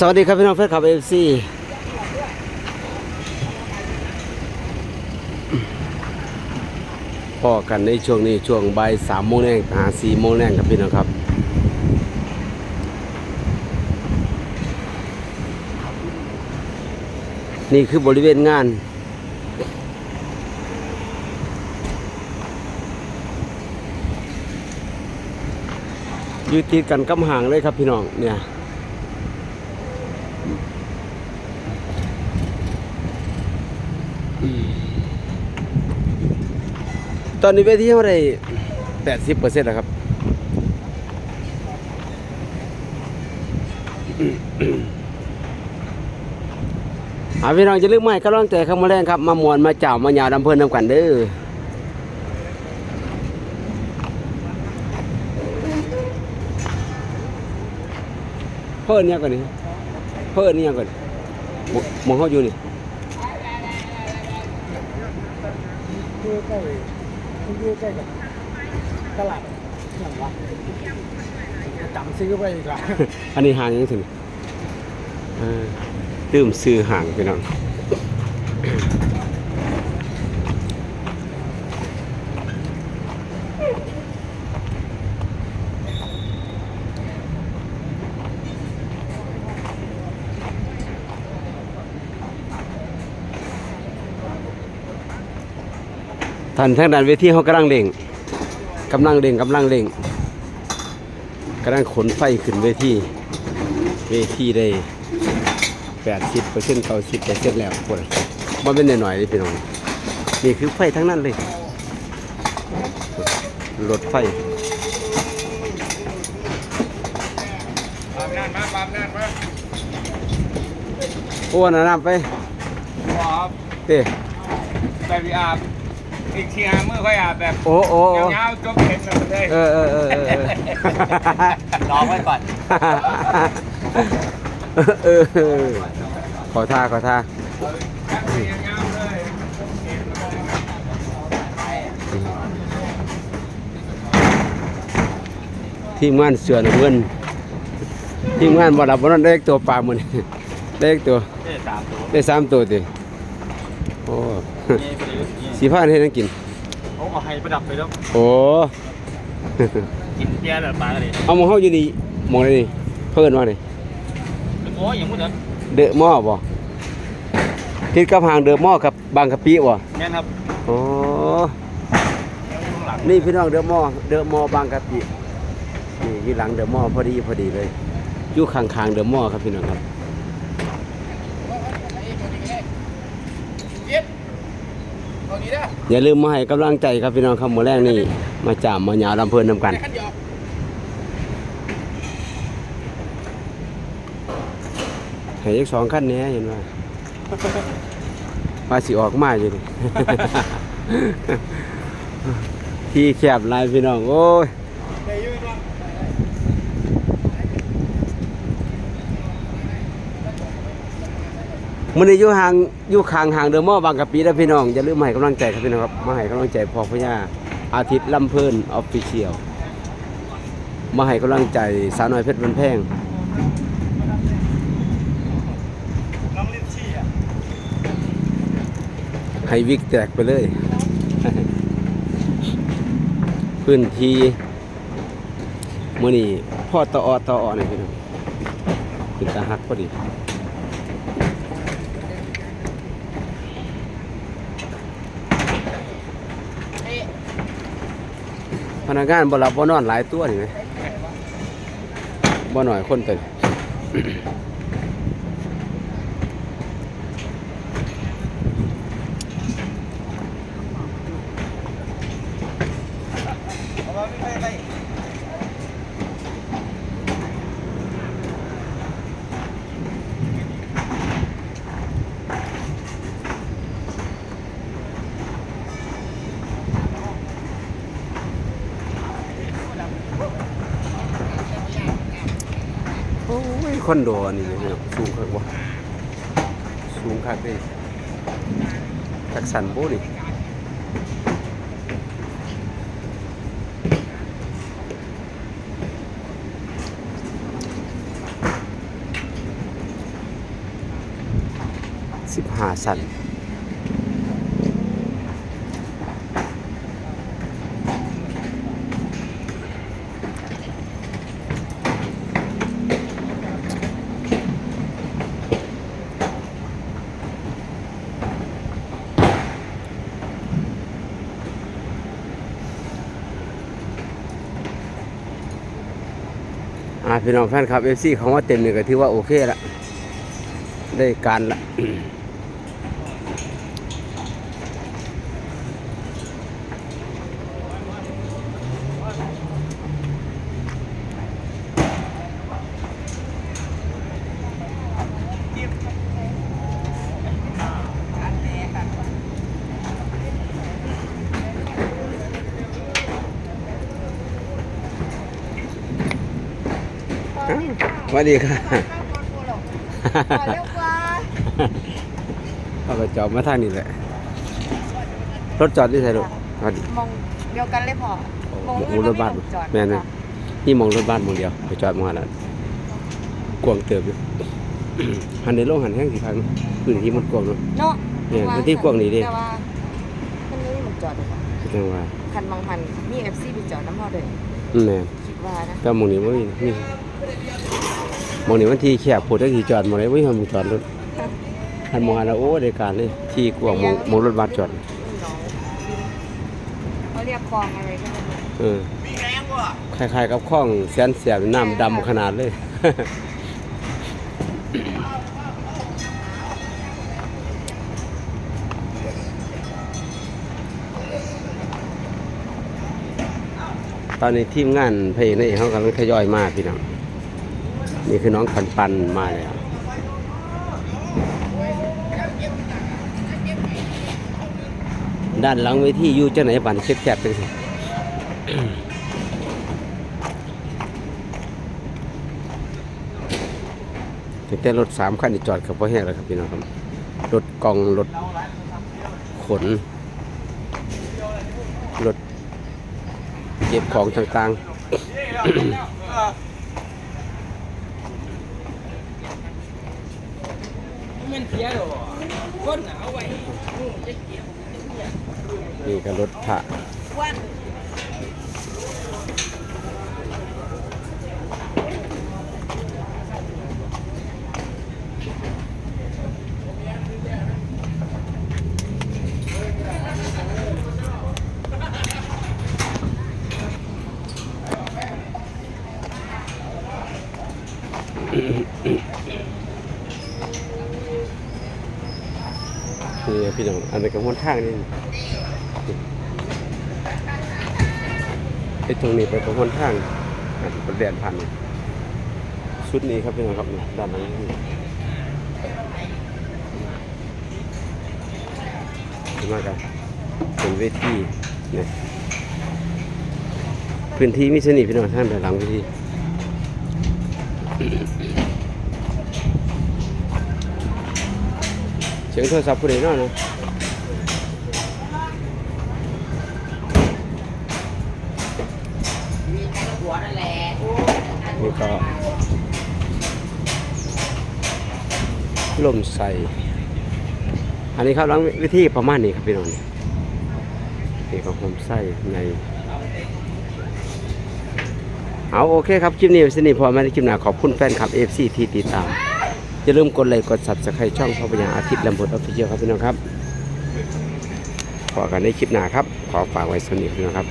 สวัสดีครับ พี่น้องแฟนคลับเอฟซีพอกันในช่วงนี้ช่วงบ่ายสามโมงแรงหาสี่โมงแรงครับพี่น้องครับ นี่คือบริเวณงานอยู่ติดกันกำห่างเลยครับพี่น้องเนี่ย ตอนนี้เวทีเท่าไรแปดสิบเปอร์เซ็นต์แล้วครับ อาพี่น้องจะลืมไม่ก็ร้องใจคำมาแรงครับ มามวนมาเจ้ามาหยาดำเพิ่นนำกันเด้อเพิ่นเนี่ยก่อนนี่ เพิ่นเนี่ยก่อนหมหมองเขาอยู่นี่อยู่ใกล้อยู่ใกล้กับตลาดอย่างวะจำซื้อไปอีกอะอันนี้ห่างยังถึงเออตื้มซื้อห่างพี่น้อง ท่านทางด้านเวทีเขากำลังเล่งกำลังเล่งกำลังเล่งกำลังขนไฟขึ้นเวทีเวทีได้แปดสิบเปอร์เซ็นต์เก้าสิบเปอร์เซ็นต์แล้วพวกมันเป็นหน่อยๆเลยพี่น้องนี่คือไฟทั้งนั้นเลยรถไฟปามนานมาปามนานมาโอ้นะน้ำไปขอเต้แบบอาบ อีกทีหามือค่อยอาบแบบโอ้โอ้โอ้ยาวๆจบเห็นแบบเลยเออเออเออเออเออรอไว้ก่อนเออเออขอท่าขอท่ายาวๆเลยทีมงานเสือหนึ่งเงินทีมงานบ่รับบ่นอนได้ตัวปลาหมันได้ตัวเอ๊ะสามตัวได้สามตัวติ โอ้สีผ้าให้นั่งกินโอ้เอาให้ประดับไปแล้วโอ้กินเบียร์หรือปลาเลยเอาหมองเฮาอยู่นี่หมองไหนนี่เพิ่นว่านี่โอ้ยอย่างมุ้งเด้อเดอะหม้อบ่ติดกับห่างเดอะหม้อกับบางกะปิบ่แม่นครับโอ้ข้างหลังนี่พี่น้องเดอะหม้อเดอะหม้อบางกะปินี่อยู่หลังเดอะหม้อพอดีพอดีเลยอยู่ข้างๆเดอะหม้อครับพี่น้องครับ อย่าลืมมาให้กำลังใจครับพี่น้องครับมื้อแรกนี่มาจามมาหยาลำเพลินนำกันเห้อีกสองขั้นนี้เห็นว่าว่าสิออกมาอยู่ดิที่แคบลายพี่น้องโอ้ย มันนี้อยู่ห่างอยู่ข้างห่างเดอมอบางกะปิแล้วพี่น้องอย่าลืมให้กำลังใจครับพี่น้องครับมาให้กำลังใจพ่อพญาอาทิตย์ลำเพลินออฟฟิเชียลมาให้กำลังใจสาวน้อยเพชรบันแพงน้องลิ้นชี่อะให้วิกแตกไปเลย พื้นที่มื่อนี้พ่อตออตออนี่พี่น้องเป็นตาหักพอดี พนักงานบ่หลับบ่นอนหลายตัวนี่ไหมบ่หน่อยคนเต็ม คอนโดนี่นะครับสูงครับว่าสูงครับไลยจากสันโบนี่สิบห้าสัน อ่าพี่น้องแฟนคลับเอฟซีเขาว่าเต็มนี่ก็ถือว่าโอเคละได้การละ วสวัสดีค่ะเร็วกว่าเอาไปจอดมาทางนี้แหละ รถจอดที่ไหนลูกสวัสดีมองเดียวกันเลยพอมองรถบ้านจอดแม่นเลยนี่มองรถบ้านมองเดียวไปจอดมองแล้วกวางเติบอยู่หันในโลกหันแห้งสีพังพื้นที่มันกวางเนาะเนาะเนี่ยพื้นที่กว้างนี่ดิแต่ว่ามันไม่มันจอดเลยค่ะคือจังว่าคันบางพันมีเอฟซีไปจอดน้ำพอเลยอืมแม่นคิดว่านะแต่มองนี้บ่มีมี มองนี้มันที่แคบโพดได้ที่จอดมองไหนบ่มีมันจอดรถหันมองหันแล้วโอ้ได้การเลยที่กวางมองมองรถบัสจอดน้องเขาเรียกคลองอะไรก็ไม่รู้เออคล้ายๆกับคลองแสนเสียบน้ำดำขนาดเลยตอนนี้ทีมงานเพลงนี่เขากำลังทยอยมาพี่น้อง นี่คือน้องปันปันมาแล้วด้านหลังเวทีอยู่จะไหนปันแคบๆจังสิถึงแต่รถสามคันจอดกับพ่อแห้งแล้วครับพี่น้องครับ รถกองรถขน รถเก็บของต่างๆ นี่ก็รถพระ นี่พี่น้องอันนี้ก็ม้วนทางนี่ไอ้ตรงนี้ไปตรงวนทางอะเป็นเดียนผ่านนี่ชุดนี้ครับพี่น้องครับนี่ด้านหลังนี่เห็นไหมครับเป็นเวทีเนี่ยพื้นที่มิสนิพี่น้องท่านด้านหลังเวที สียงโทรศัพท์ผู้ใดนาะนะนี่ก็ลมใส่ อันนี้ครับหลังวิธีประมาณนี้ครับพี่น้องนี่ก็ผมใส่ในเอาโอเคครับ คลิปนี้สนิทพอมาในคลิปหน้าขอบคุณแฟนคลับ FC ที่ติดตาม อย่าลืมกดไลค์กดซับสไครต์ช่องพ่อพญาอาทิตย์ลำบดออฟฟิเชียลครับพี่น้องครับพอกันในคลิปหน้าครับ ขอฝากไว้สนิทพี่น้องครับ